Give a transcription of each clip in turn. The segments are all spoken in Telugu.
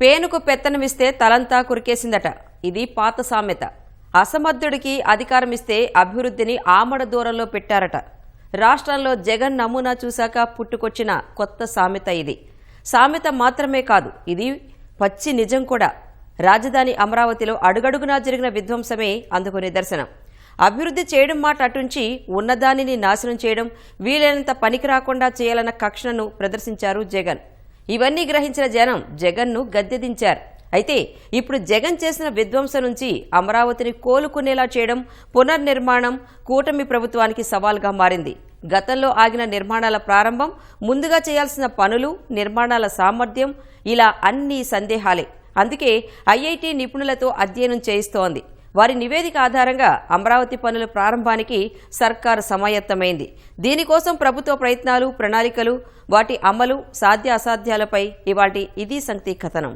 పేనుకు పెత్తనమిస్తే తలంతా కురికేసిందట. ఇది పాత సామెత. అసమర్థుడికి అధికారం ఇస్తే అభివృద్ధిని ఆమడ దూరంలో పెట్టారట. రాష్ట్రంలో జగన్ నమూనా చూశాక పుట్టుకొచ్చిన కొత్త సామెత ఇది. సామెత మాత్రమే కాదు ఇది పచ్చి నిజం కూడా. రాజధాని అమరావతిలో అడుగడుగునా జరిగిన విధ్వంసమే అందుకు నిదర్శనం. అభివృద్ధి చేయడం మాట అటుంచి ఉన్నదానిని నాశనం చేయడం వీలైనంత పనికి రాకుండా చేయాలన్న కక్షను ప్రదర్శించారు జగన్. ఇవన్నీ గ్రహించిన జనం జగన్ను గద్దెదించారు. అయితే ఇప్పుడు జగన్ చేసిన విధ్వంసం నుంచి అమరావతిని కోలుకునేలా చేయడం పునర్నిర్మాణం కూటమి ప్రభుత్వానికి సవాల్గా మారింది. గతంలో ఆగిన నిర్మాణాల ప్రారంభం ముందుగా చేయాల్సిన పనులు నిర్మాణాల సామర్థ్యం ఇలా అన్ని సందేహాలే. అందుకే ఐఐటి నిపుణులతో అధ్యయనం చేయిస్తోంది. వారి నివేదిక ఆధారంగా అమరావతి పనుల ప్రారంభానికి సర్కారు సమాయత్తమైంది. దీనికోసం ప్రభుత్వ ప్రయత్నాలు ప్రణాళికలు వాటి అమలు సాధ్య అసాధ్యాలపై ఇవాటి ఇది సంక్తి కథనం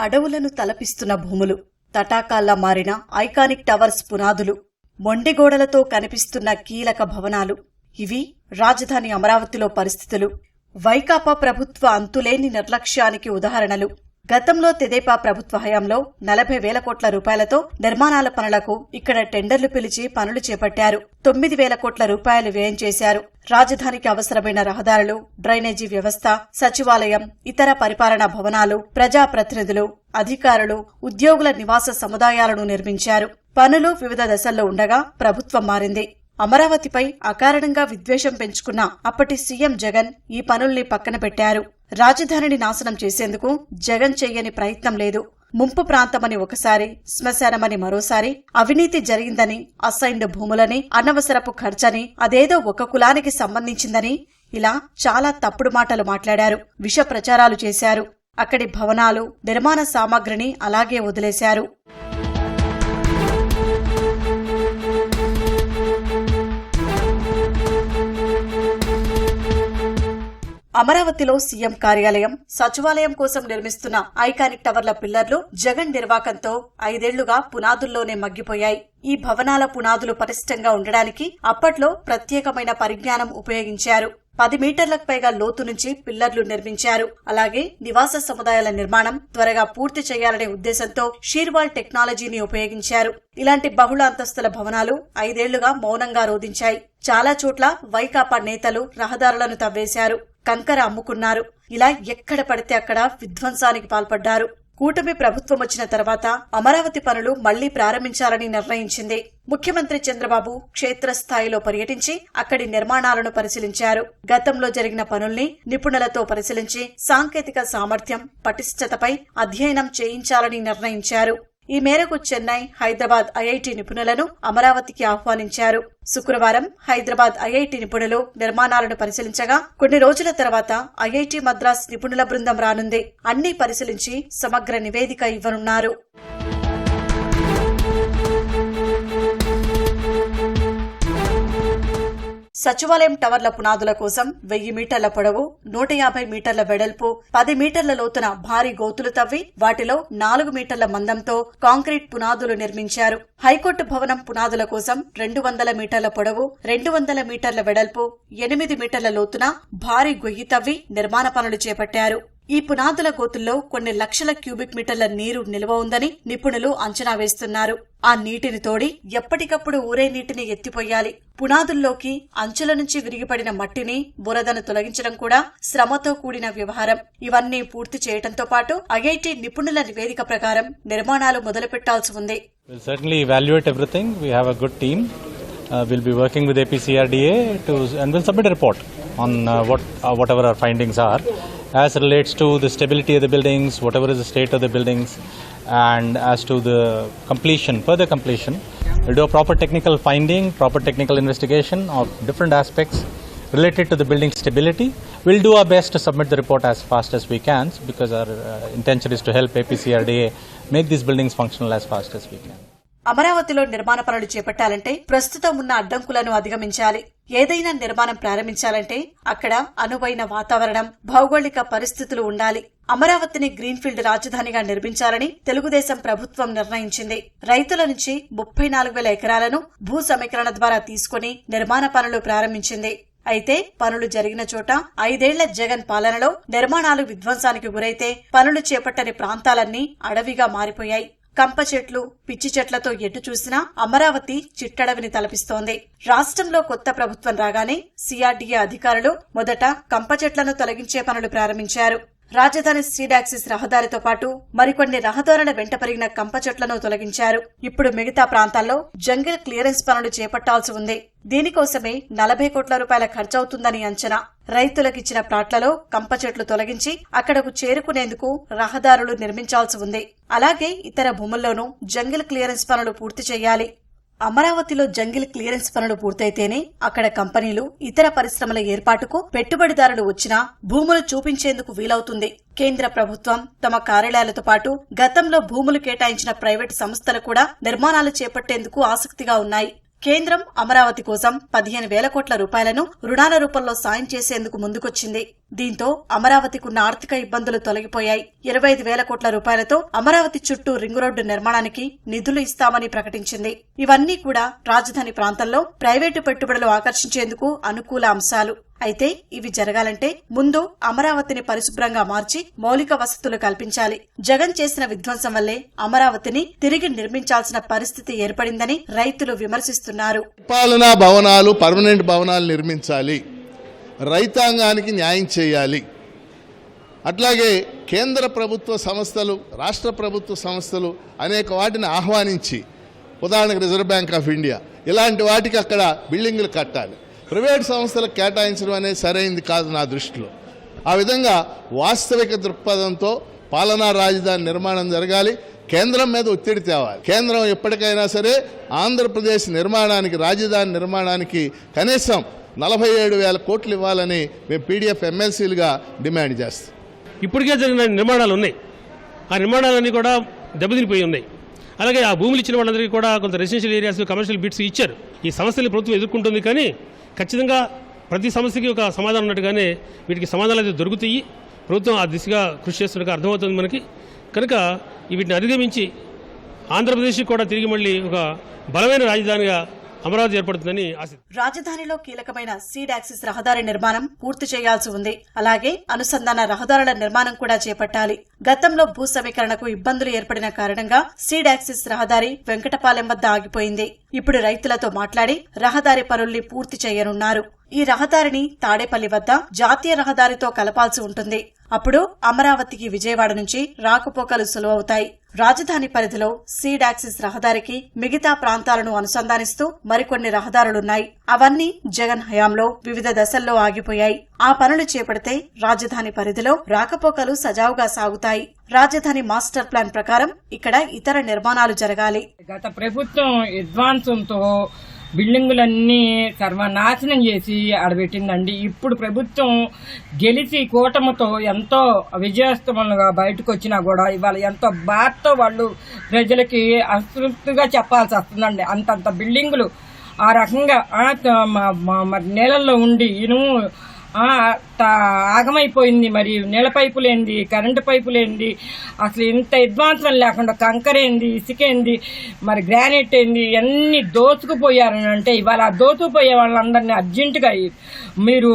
అడవులను తలపిస్తున్న భూములు తటాకాల్లా మారిన ఐకానిక్ టవర్స్ పునాదులు మొండిగోడలతో కనిపిస్తున్న కీలక భవనాలు. ఇవి రాజధాని అమరావతిలో పరిస్థితులు. వైకాపా ప్రభుత్వ అంతులేని నిర్లక్ష్యానికి ఉదాహరణలు. గతంలో తెదేపా ప్రభుత్వ హయాంలో నలభై వేల కోట్ల రూపాయలతో నిర్మాణాల పనులకు ఇక్కడ టెండర్లు పిలిచి పనులు చేపట్టారు. తొమ్మిది వేల కోట్ల రూపాయలు వ్యయం చేశారు. రాజధానికి అవసరమైన రహదారులు డ్రైనేజీ వ్యవస్థ సచివాలయం ఇతర పరిపాలనా భవనాలు ప్రజాప్రతినిధులు అధికారులు ఉద్యోగుల నివాస సముదాయాలను నిర్మించారు. పనులు వివిధ దశల్లో ఉండగా ప్రభుత్వం మారింది. అమరావతిపై అకారణంగా విద్వేషం పెంచుకున్న అప్పటి సీఎం జగన్ ఈ పనుల్ని పక్కన పెట్టారు. రాజధానిని నాశనం చేసేందుకు జగన్ చేయని ప్రయత్నం లేదు. ముంపు ప్రాంతమని ఒకసారి శ్మశానమని మరోసారి అవినీతి జరిగిందని అసైన్డ్ భూములని అనవసరపు ఖర్చని అదేదో ఒక కులానికి సంబంధించిందని ఇలా చాలా తప్పుడు మాటలు మాట్లాడారు. విష ప్రచారాలు చేశారు. అక్కడి భవనాలు నిర్మాణ సామాగ్రిని అలాగే వదిలేశారు. అమరావతిలో సీఎం కార్యాలయం సచివాలయం కోసం నిర్మిస్తున్న ఐకానిక్ టవర్ల పిల్లర్లు జగన్ నిర్వాకంతో ఐదేళ్ళుగా పునాదుల్లోనే మగ్గిపోయాయి. ఈ భవనాల పునాదులు పటిష్టంగా ఉండడానికి అప్పట్లో ప్రత్యేకమైన పరిజ్ఞానం ఉపయోగించారు. పది మీటర్లకు పైగా లోతు నుంచి పిల్లర్లు నిర్మించారు. అలాగే నివాస సముదాయాల నిర్మాణం త్వరగా పూర్తి చేయాలనే ఉద్దేశంతో షీర్వాల్ టెక్నాలజీని ఉపయోగించారు. ఇలాంటి బహుళ అంతస్తుల భవనాలు ఐదేళ్ళుగా మౌనంగా రోధించాయి. చాలా చోట్ల వైకాపా నేతలు రహదారులను తవ్వేశారు. కంకర అమ్ముకున్నారు. ఇలా ఎక్కడ పడితే అక్కడ విధ్వంసానికి పాల్పడ్డారు. కూటమి ప్రభుత్వం వచ్చిన తర్వాత అమరావతి పనులు మళ్ళీ ప్రారంభించాలని నిర్ణయించింది. ముఖ్యమంత్రి చంద్రబాబు క్షేత్రస్థాయిలో పర్యటించి అక్కడి నిర్మాణాలను పరిశీలించారు. గతంలో జరిగిన పనుల్ని నిపుణులతో పరిశీలించి సాంకేతిక సామర్థ్యం పటిష్టతపై అధ్యయనం చేయించాలని నిర్ణయించారు. ఈ మేరకు చెన్నై హైదరాబాద్ ఐఐటి నిపుణులను అమరావతికి ఆహ్వానించారు. శుక్రవారం హైదరాబాద్ ఐఐటి నిపుణులు నిర్మాణాలను పరిశీలించగా కొన్ని రోజుల తర్వాత ఐఐటి మద్రాస్ నిపుణుల బృందం రానుంది. అన్ని పరిశీలించి సమగ్ర నివేదిక ఇవ్వనున్నారు. సచివాలయం టవర్ల పునాదుల కోసం వెయ్యి మీటర్ల పొడవు నూట యాభై మీటర్ల వెడల్పు పది మీటర్ల లోతున భారీ గోతులు తవ్వి వాటిలో నాలుగు మీటర్ల మందంతో కాంక్రీట్ పునాదులు నిర్మించారు. హైకోర్టు భవనం పునాదుల కోసం రెండు వందల మీటర్ల పొడవు రెండు వందల మీటర్ల వెడల్పు ఎనిమిది మీటర్ల లోతున భారీ గొయ్యి తవ్వి నిర్మాణ పనులు చేపట్టారు. ఈ పునాదుల గోతుల్లో కొన్ని లక్షల క్యూబిక్ మీటర్ల నీరు నిల్వ ఉందని నిపుణులు అంచనా వేస్తున్నారు. ఆ నీటిని తోడి ఎప్పటికప్పుడు ఊరే నీటిని ఎత్తిపోయాలి. పునాదుల్లోకి అంచుల నుంచి విరిగిపడిన మట్టిని బురదను తొలగించడం కూడా శ్రమతో కూడిన వ్యవహారం. ఇవన్నీ పూర్తి చేయడంతో పాటు ఐఐటి నిపుణుల నివేదిక ప్రకారం నిర్మాణాలు మొదలుపెట్టాల్సి ఉంది. We'll certainly evaluate everything. We have a good team. Uh, we'll be working with APCRDA to, and we'll submit a report on uh, what uh, whatever our findings are, as it relates to the stability of the buildings, whatever is the state of the buildings, and as to the completion, further completion. We'll do a proper technical finding, proper technical investigation of different aspects related to the building stability. We'll do our best to submit the report as fast as we can because our uh, intention is to help APCRDA make these buildings functional as fast as we can. అమరావతిలో నిర్మాణ పనులు చేపట్టాలంటే ప్రస్తుతం ఉన్న అడ్డంకులను అధిగమించాలి. ఏదైనా నిర్మాణం ప్రారంభించాలంటే అక్కడ అనువైన వాతావరణం భౌగోళిక పరిస్థితులు ఉండాలి. అమరావతిని గ్రీన్ఫీల్డ్ రాజధానిగా నిర్మించాలని తెలుగుదేశం ప్రభుత్వం నిర్ణయించింది. రైతుల నుంచి ముప్పై నాలుగు వేల ఎకరాలను భూ సమీకరణ ద్వారా తీసుకుని నిర్మాణ పనులు ప్రారంభించింది. అయితే పనులు జరిగిన చోట ఐదేళ్ళ జగన్ పాలనలో నిర్మాణాలు విధ్వంసానికి గురైతే పనులు చేపట్టని ప్రాంతాలన్నీ అడవిగా మారిపోయాయి. కంప చెట్లు పిచ్చి చెట్లతో ఎటు చూసినా అమరావతి చిట్టడవిని తలపిస్తోంది. రాష్ట్రంలో కొత్త ప్రభుత్వం రాగానే సిఆర్డీఏ అధికారులు మొదట కంప చెట్లను తొలగించే పనులు ప్రారంభించారు. రాజధాని సీడాక్సిస్ రహదారితో పాటు మరికొన్ని రహదారుల వెంట పెరిగిన కంప చెట్లను తొలగించారు. ఇప్పుడు మిగతా ప్రాంతాల్లో జంగిల్ క్లియరెన్స్ పనులు చేపట్టాల్సి ఉంది. దీనికోసమే నలభై కోట్ల రూపాయల ఖర్చవుతుందని అంచనా. రైతులకిచ్చిన ప్లాట్లలో కంప చెట్లు తొలగించి అక్కడకు చేరుకునేందుకు రహదారులు నిర్మించాల్సి ఉంది. అలాగే ఇతర భూముల్లోనూ జంగిల్ క్లియరెన్స్ పనులు పూర్తి చేయాలి. అమరావతిలో జంగిల్ క్లియరెన్స్ పనులు పూర్తయితేనే అక్కడ కంపెనీలు ఇతర పరిశ్రమల ఏర్పాటుకు పెట్టుబడిదారులు వచ్చినా భూములు చూపించేందుకు వీలవుతుంది. కేంద్ర ప్రభుత్వం తమ కార్యాలయాలతో పాటు గతంలో భూములు కేటాయించిన ప్రైవేటు సంస్థలు కూడా నిర్మాణాలు చేపట్టేందుకు ఆసక్తిగా ఉన్నాయి. కేంద్రం అమరావతి కోసం పదిహేను వేల కోట్ల రూపాయలను రుణాల రూపంలో సాయం చేసేందుకు ముందుకొచ్చింది. దీంతో అమరావతికున్న ఆర్థిక ఇబ్బందులు తొలగిపోయాయి. ఇరవై ఐదు వేల కోట్ల రూపాయలతో అమరావతి చుట్టూ రింగు రోడ్డు నిర్మాణానికి నిధులు ఇస్తామని ప్రకటించింది. ఇవన్నీ కూడా రాజధాని ప్రాంతంలో ప్రైవేటు పెట్టుబడులు ఆకర్షించేందుకు అనుకూల అంశాలు. అయితే ఇవి జరగాలంటే ముందు అమరావతిని పరిశుభ్రంగా మార్చి మౌలిక వసతులు కల్పించాలి. జగన్ చేసిన విధ్వంసం వల్లే అమరావతిని తిరిగి నిర్మించాల్సిన పరిస్థితి ఏర్పడిందని రైతులు విమర్శిస్తున్నారు. పాలనా భవనాలు పర్మనెంట్ భవనాలు నిర్మించాలి. రైతాంగానికి న్యాయం చేయాలి. అట్లాగే కేంద్ర ప్రభుత్వ సంస్థలు రాష్ట్ర ప్రభుత్వ సంస్థలు అనేక వాటిని ఆహ్వానించి ఉదాహరణకు రిజర్వ్ బ్యాంక్ ఆఫ్ ఇండియా ఇలాంటి వాటికి అక్కడ బిల్డింగులు కట్టాలి. ప్రైవేట్ సంస్థలకు కేటాయించడం అనేది సరైంది కాదు నా దృష్టిలో. ఆ విధంగా వాస్తవిక దృక్పథంతో పాలనా రాజధాని నిర్మాణం జరగాలి. కేంద్రం మీద ఒత్తిడి తేవాలి. కేంద్రం ఎప్పటికైనా సరే ఆంధ్రప్రదేశ్ నిర్మాణానికి రాజధాని నిర్మాణానికి కనీసం నలభై ఏడు వేల కోట్లు ఇవ్వాలని మేము పీడిఎఫ్ ఎమ్మెల్సీలుగా డిమాండ్ చేస్తాం. ఇప్పటికే జరిగిన నిర్మాణాలు ఉన్నాయి. ఆ నిర్మాణాలన్నీ కూడా దెబ్బతినిపోయి ఉన్నాయి. అలాగే ఆ భూములు ఇచ్చిన వాళ్ళందరికీ కూడా కొంత రెసిడెన్షియల్ ఏరియాస్ కమర్షియల్ బిట్స్ ఇచ్చారు. ఈ సమస్యలు ప్రభుత్వం ఎదుర్కొంటుంది కానీ ఖచ్చితంగా ప్రతి సమస్యకి ఒక సమాధానం ఉన్నట్టుగానే వీటికి సమాధానాలు అయితే దొరుకుతాయి. ప్రభుత్వం ఆ దిశగా కృషి చేస్తున్నట్టు అర్థమవుతుంది మనకి. కనుక వీటిని అధిగమించి ఆంధ్రప్రదేశ్కి కూడా తిరిగి మళ్ళీ ఒక బలమైన రాజధానిగా అమరావతి ఏర్పడుతుందని ఆశ రాజధానిలో కీలకమైన సీడ్ యాక్సిస్ రహదారి నిర్మాణం పూర్తి చేయాల్సి ఉంది. అలాగే అనుసంధాన రహదారుల నిర్మాణం కూడా చేపట్టాలి. గతంలో భూ సమీకరణకు ఇబ్బందులు ఏర్పడిన కారణంగా సీడ్ యాక్సిస్ రహదారి వెంకటపాలెం వద్ద ఆగిపోయింది. ఇప్పుడు రైతులతో మాట్లాడి రహదారి పనుల్ని పూర్తి చేయనున్నారు. ఈ రహదారిని తాడేపల్లి వద్ద జాతీయ రహదారితో కలపాల్సి ఉంటుంది. అప్పుడు అమరావతికి విజయవాడ నుంచి రాకపోకలు సులువవుతాయి. రాజధాని పరిధిలో సీడ్ యాక్సిస్ రహదారికి మిగతా ప్రాంతాలను అనుసంధానిస్తూ మరికొన్ని రహదారులున్నాయి. అవన్నీ జగన్ హయాంలో వివిధ దశల్లో ఆగిపోయాయి. ఆ పనులు చేపడితే రాజధాని పరిధిలో రాకపోకలు సజావుగా సాగుతాయి. రాజధాని మాస్టర్ ప్లాన్ ప్రకారం ఇక్కడ ఇతర నిర్మాణాలు జరగాలి. గత ప్రభుత్వం విధ్వంసంతో బిల్డింగులన్నీ సర్వనాశనం చేసి ఆడబెట్టిందండి. ఇప్పుడు ప్రభుత్వం గెలిచి కూటమితో ఎంతో విజయోత్సవంగా బయటకు వచ్చినా కూడా ఇవాళ ఎంతో బాధతో వాళ్ళు ప్రజలకి అసృప్తిగా చెప్పాల్సి వస్తుందండి. అంతంత బిల్డింగులు ఆ రకంగా ఆ, మరి ఉండి ఇనుము ఆగమైపోయింది మరి. నీళ్ళ పైపులేంది కరెంటు పైపులేంది. అసలు ఇంత అడ్వాన్స్మెంట్ లేకుండా కంకరేంది ఇసుకేంది మరి గ్రానైట్ ఏంది అన్ని దోచుకుపోయారని అంటే ఇవాళ దోచుకుపోయే వాళ్ళందరినీ అర్జెంటుగా మీరు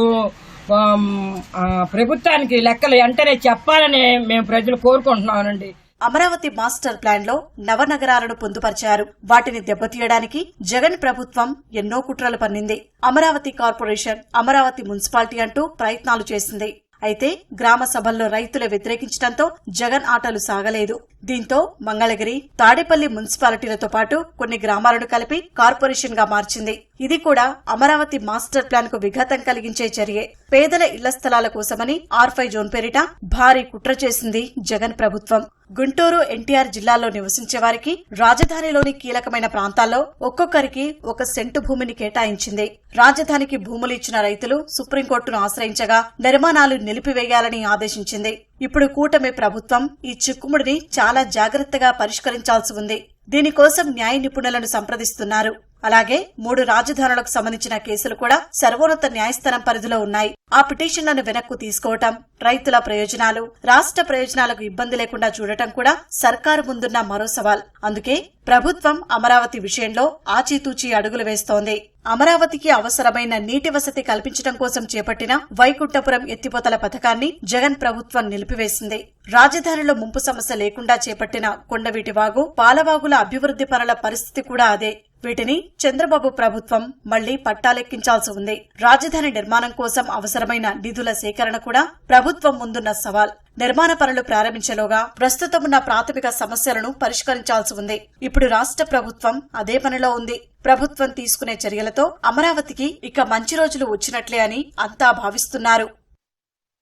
ప్రభుత్వానికి లెక్కలు వెంటనే చెప్పాలని మేము ప్రజలు కోరుకుంటున్నామండి. అమరావతి మాస్టర్ ప్లాన్లో నవనగరాలను పొందుపరిచారు. వాటిని దెబ్బతీయడానికి జగన్ ప్రభుత్వం ఎన్నో కుట్రలు పన్నింది. అమరావతి కార్పొరేషన్ అమరావతి మున్సిపాలిటీ అంటూ ప్రయత్నాలు చేసింది. అయితే గ్రామ సభల్లో రైతులు వ్యతిరేకించడంతో జగన్ ఆటలు సాగలేదు. దీంతో మంగళగిరి తాడేపల్లి మున్సిపాలిటీలతో పాటు కొన్ని గ్రామాలను కలిపి కార్పొరేషన్గా మార్చింది. ఇది కూడా అమరావతి మాస్టర్ ప్లాన్కు విఘాతం కలిగించే చర్యే. పేదల ఇళ్ళ స్థలాల కోసమని ఆర్ జోన్ పేరిట భారీ కుట్ర చేసింది జగన్ ప్రభుత్వం. గుంటూరు ఎన్టీఆర్ జిల్లాలో నివసించే వారికి రాజధానిలోని కీలకమైన ప్రాంతాల్లో ఒక్కొక్కరికి ఒక సెంటు భూమిని కేటాయించింది. రాజధానికి భూములు ఇచ్చిన రైతులు సుప్రీంకోర్టును ఆశ్రయించగా నిర్మాణాలు నిలిపివేయాలని ఆదేశించింది. ఇప్పుడు కూటమి ప్రభుత్వం ఈ చిక్కుముడిని చాలా జాగ్రత్తగా పరిష్కరించాల్సి ఉంది. దీనికోసం న్యాయ నిపుణులను సంప్రదిస్తున్నారు. అలాగే మూడు రాజధానులకు సంబంధించిన కేసులు కూడా సర్వోన్నత న్యాయస్థానం పరిధిలో ఉన్నాయి. ఆ పిటిషన్లను వెనక్కు తీసుకోవటం. రైతుల ప్రయోజనాలు రాష్ట్ర ప్రయోజనాలకు ఇబ్బంది లేకుండా చూడటం కూడా సర్కారు ముందున్న మరో సవాల్. అందుకే ప్రభుత్వం అమరావతి విషయంలో ఆచితూచి అడుగులు వేస్తోంది. అమరావతికి అవసరమైన నీటి వసతి కల్పించడం కోసం చేపట్టిన వైకుంఠపురం ఎత్తిపోతల పథకాన్ని జగన్ ప్రభుత్వం నిలిపివేసింది. రాజధానిలో ముంపు సమస్య లేకుండా చేపట్టిన కొండవీటి వాగు పాలవాగుల అభివృద్ధి పనుల పరిస్థితి కూడా అదే. వీటిని చంద్రబాబు ప్రభుత్వం మళ్ళీ పట్టాలెక్కించాల్సి ఉంది. రాజధాని నిర్మాణం కోసం అవసరమైన నిధుల సేకరణ కూడా ప్రభుత్వం ముందున్న సవాల్. నిర్మాణ పనులు ప్రారంభించేలోగా ప్రస్తుతం ఉన్న ప్రాథమిక సమస్యలను పరిష్కరించాల్సి ఉంది. ఇప్పుడు రాష్ట్ర ప్రభుత్వం అదే పనిలో ఉంది. ప్రభుత్వం తీసుకునే చర్యలతో అమరావతికి ఇక మంచి రోజులు వచ్చినట్లే అని అంతా భావిస్తున్నారు.